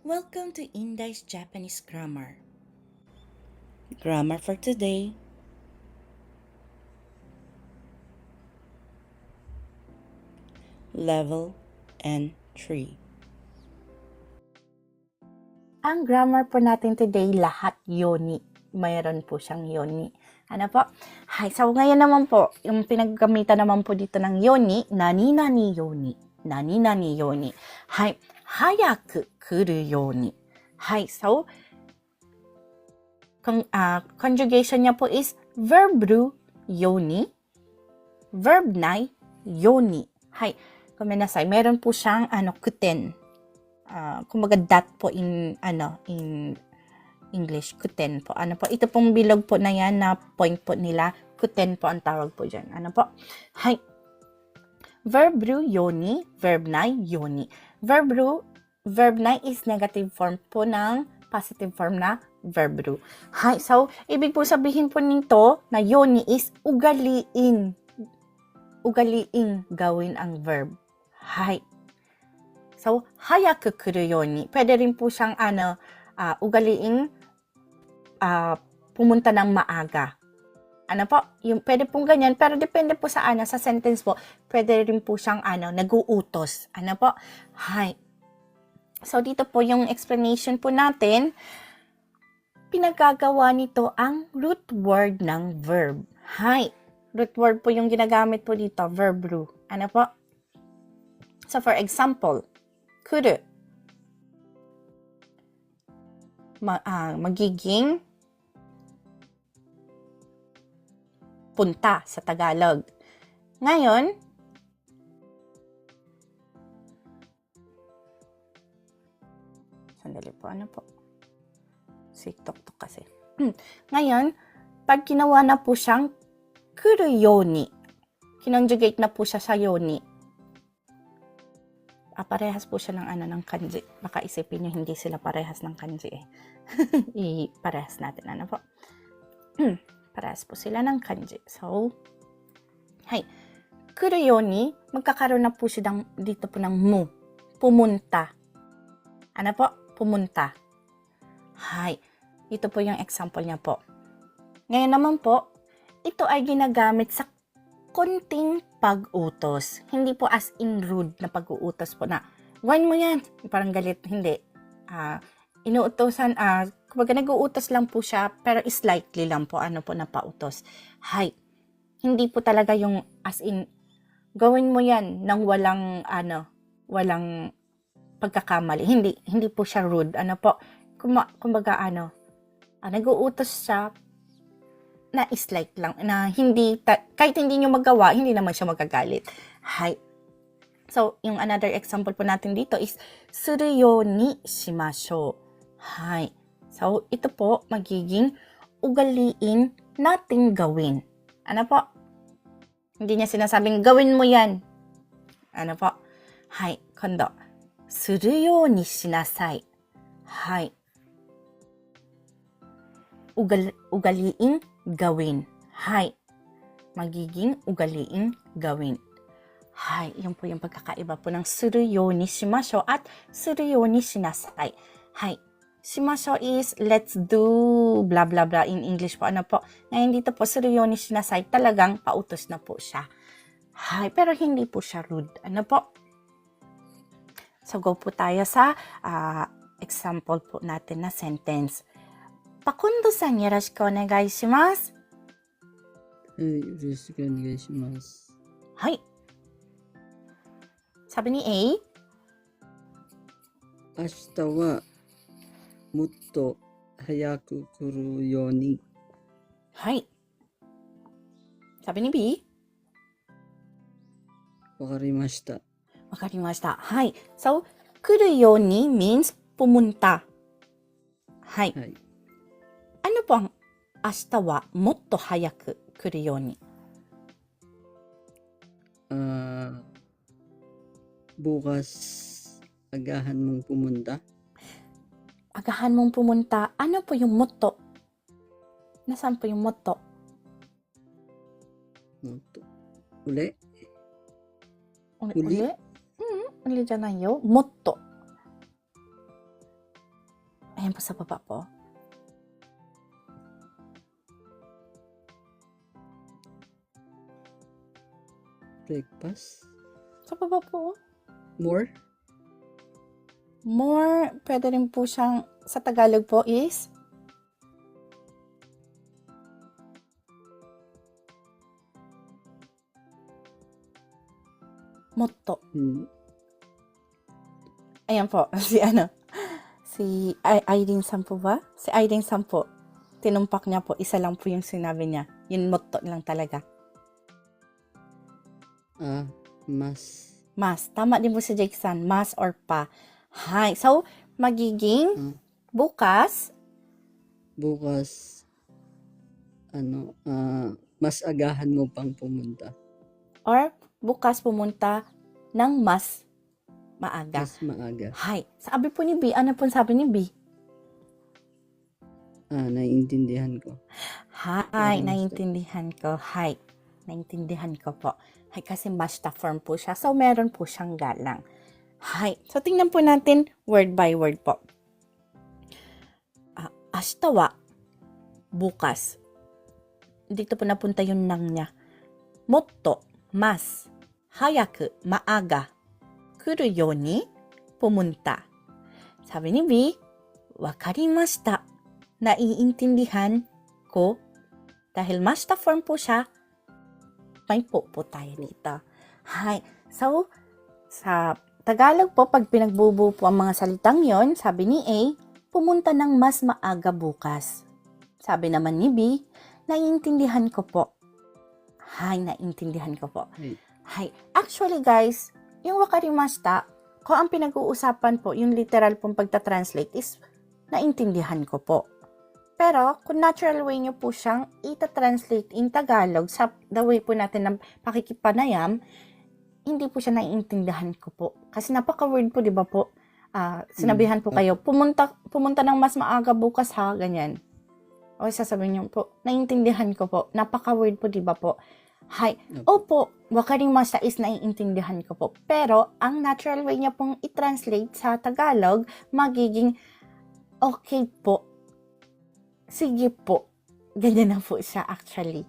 Welcome to Indai's Japanese Grammar. Grammar for today. Level N3. Ang grammar po natin today, lahat yoni. Mayroon po siyang yoni. Ano po? Hi, so ngayon naman po, yung pinaggamitan naman po dito ng yoni, nani nani yoni. Nani nani yoni. Hi, hayaku kuru yoni. Hi, so, con- ah, conjugation niya po is verb ru yoni, verb nai yoni. Hi, kuminasay, meron po siyang ano, kuten ah kumbaga that po in ano in English kuten po ano po ito pong bilog po na yan na point po nila kuten po ang tawag po diyan ano po hay verb ru yoni verb nai yoni verb ru verb nai is negative form po ng positive form na verb ru hay so ibig po sabihin po nito na yoni is ugaliin ugaliin gawin ang verb hay So, hayaku kuru yoni. Pwede rin po siyang ano, ah, ugaliing ah, pumunta ng maaga. Ano po? Yung, pwede pong ganyan. Pero depende po sa ano, sa sentence po. Pwede rin po siyang ano, naguutos. Ano po? Hay. So, dito po yung explanation po natin. Pinagagawa nito ang root word ng verb. Hay. Root word po yung ginagamit po dito. Verb ru. Ano po? So, for example, 来る。Ma, ah, magiging punta sa Tagalog. Ngayon, sandali po, ano po? Si Tok-Tok kasi. Ngayon, pag ginawa na po siyang kuru yoni, kinonjugate na po siya sa yoni, ah, parehas po siya ng ano ng kanji. Baka isipin niyo hindi sila parehas ng kanji eh. I-parehas natin ano po. parehas po sila ng kanji. So, hay. Kuru yoni, magkakaroon na po siya dito po ng mu. Pumunta. Ano po? Pumunta. Hay. Ito po yung example niya po. Ngayon naman po, ito ay ginagamit sa konting pag-utos. Hindi po as in rude na pag-uutos po na, gawin mo yan. Parang galit. Hindi. Ah, inuutosan, ah, kumbaga nag-uutos lang po siya, pero slightly lang po, ano po na pautos. Hay. Hindi po talaga yung as in, gawin mo yan nang walang, ano, walang pagkakamali. Hindi, hindi po siya rude. Ano po, kuma, kumbaga ano, ah, nag-uutos siya, na slight lang, na hindi, ta- kahit hindi nyo magawa, hindi naman siya magagalit. Hi. So, yung another example po natin dito is, suru yo ni shimashou. Hi. So, ito po, magiging ugaliin nating gawin. Ano po? Hindi niya sinasabing, gawin mo yan. Ano po? Hi. Kondo. Suru yo ni shinasai. Hi. Ugal, ugaliin gawin. Hay. Magiging ugaliing gawin. Hay, yun po yung pagkakaiba po ng suruyo ni shimasho at suruyo ni shinasai. Hay. Shimasho is let's do blah blah blah in English po. Ano po? Ngayon dito po suruyo ni shinasai talagang pautos na po siya. Hay, pero hindi po siya rude. Ano po? So go po tayo sa ah, example po natin na sentence. パコンドさんよろしくお願いします。はい、よろしくお願いします。はい。Sabi ni A, 明日は もっと早く来るように。はい。食べにびわかりました。わかりました。はい。そう来るように means ポムンタ。はい、あのぽ明日はもっと早く来るように。あーボガスンモンポムンタ。agahan mong pumunta, ano po yung motto? Nasaan po yung motto? Motto. Uli? Uli? Uli? Mm, uli dyan na yun. Motto. Ayan po sa baba po. Breakfast? Sa baba po. More? More, pwede rin po siyang, sa Tagalog po is, motto. Hmm. Ayan po, si ano, si Irene Sam po ba? Si Irene Sam po, tinumpak niya po, isa lang po yung sinabi niya. Yung motto lang talaga. Ah, mas. Mas. Tama din po si Jake San. Mas or pa. Hi. So, magiging Hmm. bukas, Bukas, ano, ah, mas agahan mo pang pumunta. or bukas pumunta ng mas maaga. Mas maaga. Hi. Sabi po ni B, ano po sabi ni B? Ah, naiintindihan ko. Hi, Parang naiintindihan ko. Hi. Naiintindihan ko po. Hi, kasi basta form po siya. So, meron po siyang galang. Hi. So, tingnan po natin word by word po. Ah, ashita wa, bukas. Dito po napunta yung nang niya. Motto, mas, hayaku, maaga, kuru yo ni, pumunta. Sabi ni B, wakarimashita. Naiintindihan ko. Dahil mashita form po siya, may po po tayo dito. Hi. So, sa Tagalog po, pag pinagbubuo po ang mga salitang yon, sabi ni A, pumunta ng mas maaga bukas. Sabi naman ni B, naiintindihan ko po. Hi, naiintindihan ko po. Hi. Hi. Actually guys, yung wakarimashita, kung ang pinag-uusapan po, yung literal pong pagta-translate is naintindihan ko po. Pero, kung natural way nyo po siyang ita-translate in Tagalog sa the way po natin ng pakikipanayam, hindi po siya naiintindihan ko po. Kasi napaka-word po, di ba po? Ah, sinabihan po Mm. kayo, pumunta, pumunta ng mas maaga bukas ha, ganyan. O sasabihin niyo po, naiintindihan ko po. Napaka-word po, di ba po? Hi. Opo, wakarimashita is naiintindihan ko po. Pero, ang natural way niya pong i-translate sa Tagalog, magiging okay po. Sige po. Ganyan na po siya actually.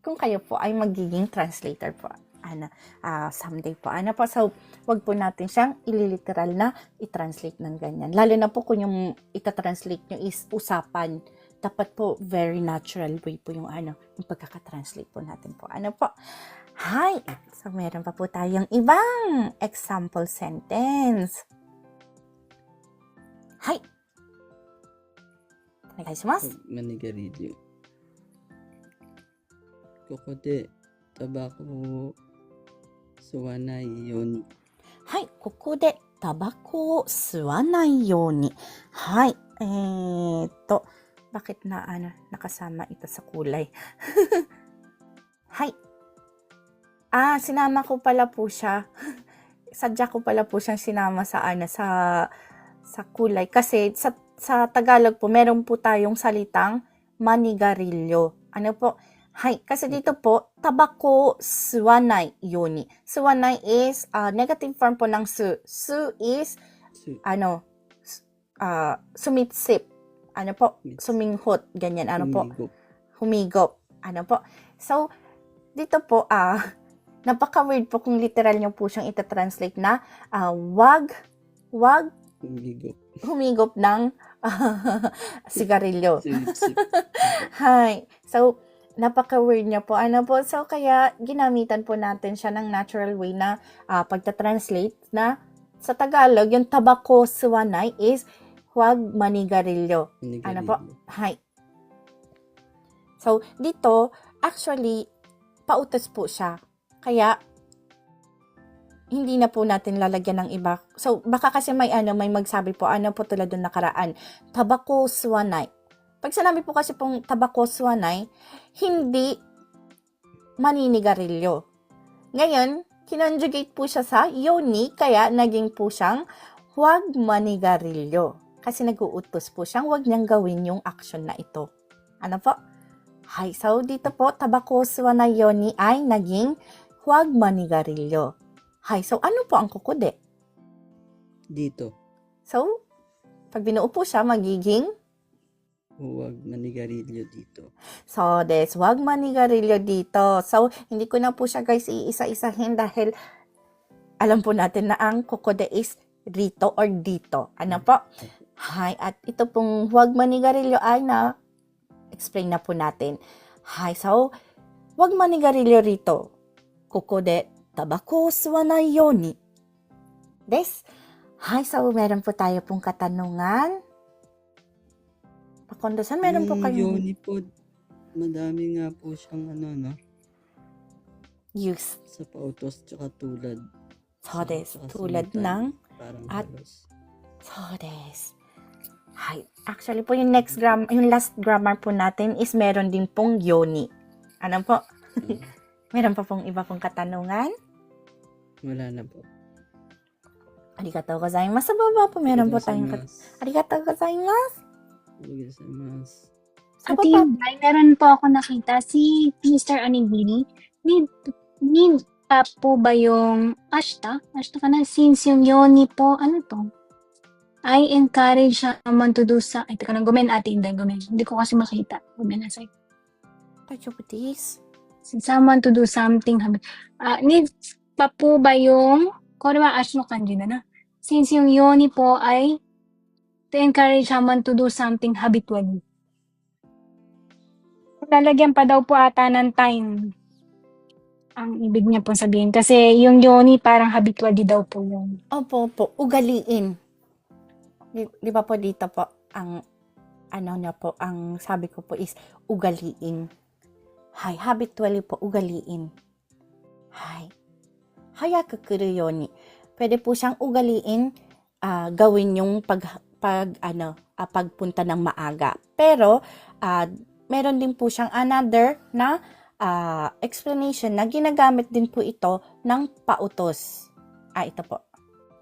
Kung kayo po ay magiging translator po. Ana, uh, someday po. Ana po, so wag po natin siyang ililiteral na i-translate ng ganyan. Lalo na po kung yung itatranslate nyo is usapan, dapat po very natural way po yung ano, yung pagkakatranslate po natin po. Ano po? Hi! So, meron pa po tayong ibang example sentence. Hi! Nagay si Mas? Manigarili. Kokote, tabako 吸わないようにはい、ここでタバコを吸わないように。はい、えーっと、bakit na ano, nakasama ito sa kulay? Hay. Ah, sinama ko pala po siya. Sadya ko pala po siyang sinama sa ano, sa sa kulay kasi sa sa Tagalog po meron po tayong salitang manigarilyo. Ano po? Hay, kasi dito po, tabako suwanai yoni. Suwanai is uh, negative form po ng su. Su is, す ano, s- ah, sumitsip. Ano po? Suminghot. Ganyan. Ano po? 海ご Humigop. Ano po? So, dito po, ah, napaka-weird po kung literal nyo po siyang ita-translate na ah, wag, wag 海ご humigop ng sigarilyo. スリップス Hi. So, napaka-weird niya po. Ano po, so kaya ginamitan po natin siya ng natural way na uh, pagta-translate na sa Tagalog, yung tabako suwanay is huwag manigarilyo. manigarilyo. Ano po? Hi. So, dito, actually, pautos po siya. Kaya, hindi na po natin lalagyan ng iba. So, baka kasi may ano, may magsabi po, ano po tulad doon nakaraan, tabako suwanay pag sinabi po kasi pong tabakoswanay, hindi maninigarilyo. Ngayon, kinonjugate po siya sa yoni, kaya naging po siyang huwag manigarilyo. Kasi nag-uutos po siyang huwag niyang gawin yung action na ito. Ano po? Hay, so dito po, tabakoswa na yoni ay naging huwag manigarilyo. Hay, so ano po ang kukude? Dito. So, pag binuo po siya, magiging Huwag manigarilyo dito. So, des, wag manigarilyo dito. So, hindi ko na po siya guys iisa-isahin dahil alam po natin na ang kokode is rito or dito. Ano po? Hi, at ito pong wag manigarilyo ay na explain na po natin. Hi, so, wag manigarilyo rito. Kokode tabako suwanai yoni. Des. Hi, so meron po tayo pong katanungan. Pakondosan, meron po Yung kayong Yoni po, madami nga po siyang ano, no? use. Sa pautos tsaka tulad. So, des, Sa tulad ng Parang At- halos. so, des. Hi. Actually po, yung next gram, yung last grammar po natin is meron din pong yoni. Ano po? Mm. meron pa pong iba pong katanungan? Wala na po. Arigatou gozaimasu. Baba po, meron po tayong kat- Arigatou gozaimasu. Gozaimasu. Sa Ate, baba, Inday, meron po ako nakita si Mr. Onigiri. Need, need pa po ba yung ashta? Ashta ka na? Since yung yoni po, ano to? I encourage someone to do sa... Ay, teka lang, gumen ate Inday, gumen. Hindi ko kasi makita. Gumen na sa'yo. Since someone to do something. habi- Ah, need pa po ba yung... Kung ba ash no kanji na na? Since yung yoni po ay to encourage someone to do something habitually. Lalagyan pa daw po ata ng time. Ang ibig niya po sabihin. Kasi yung yoni parang habitually daw po yun. Opo, po, ugaliin. Di, di ba po dito po, ang, ano na po, ang sabi ko po is ugaliin. Hay, habitually po, ugaliin. Hay. Hayaku kuru yoni. Pwede po siyang ugaliin, ah, gawin yung pag, pag, ano, ah, pagpunta ng maaga. Pero, ah, meron din po siyang another na ah, explanation na ginagamit din po ito ng pautos. Ah, ito po.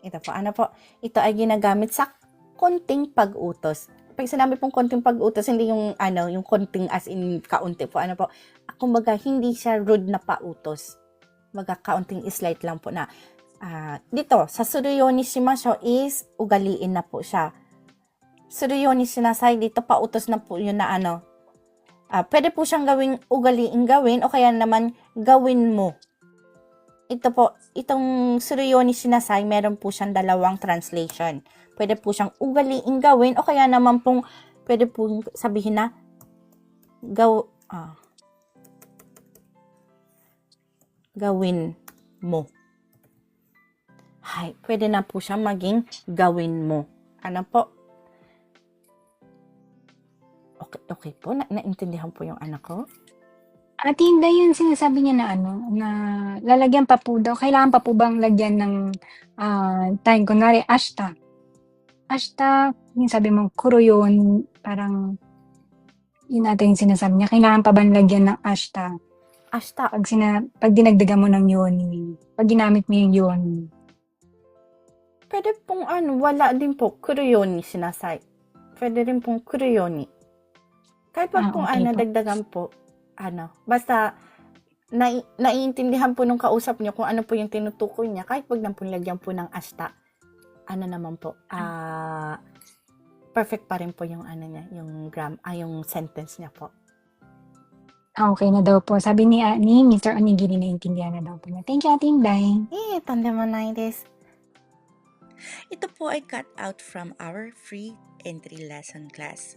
Ito po, ano po? Ito ay ginagamit sa konting pag-utos. Pag sinabi pong konting pag-utos, hindi yung ano, yung konting as in kaunti po. Ano po? Kumbaga, hindi siya rude na pautos. Kumbaga, kaunting slight lang po na. ah, dito, sa suruyoni shimasho is ugaliin na po siya. Suruyoni sinasay, dito pautos na po yun na ano. Ah, pwede po siyang gawing ugaliin gawin o kaya naman gawin mo ito po, itong Suruyoni Sinasay, meron po siyang dalawang translation. Pwede po siyang ugaliin gawin o kaya naman pong pwede pong sabihin na gaw, ah, gawin mo. Hay, pwede na po siyang maging gawin mo. Ano po? Okay, okay po, na, naintindihan po yung anak ko. Ate Inday, yun sinasabi niya na ano, na lalagyan pa po daw. Kailangan pa po bang lagyan ng ah, time? Kunwari, ashta. Ashta, yung sabi mo, kuro yun, parang yun natin yung sinasabi niya. Kailangan pa bang lagyan ng ashta? Ashta, Pag, sina, pag dinagdagan mo ng yoni, pag ginamit mo yung yoni. Pwede pong ano, wala din po, kuruyoni sinasay. Pwede rin pong kuruyoni. Kahit wag Ah, pong okay ano, po. dagdagan po, ano, basta, nai, naiintindihan po nung kausap niyo kung ano po yung tinutukoy niya, kahit wag na po lagyan po ng asta, ano naman po, ah, perfect pa rin po yung ano niya, yung gram, ah, yung sentence niya po. Ah, Okay na daw po. Sabi ni, ah, ni Mr. Onigiri, naintindihan na daw po niya. Thank you, Ate Inday. Eh, tandamanay des. Ito po ay cut out from our free entry lesson class.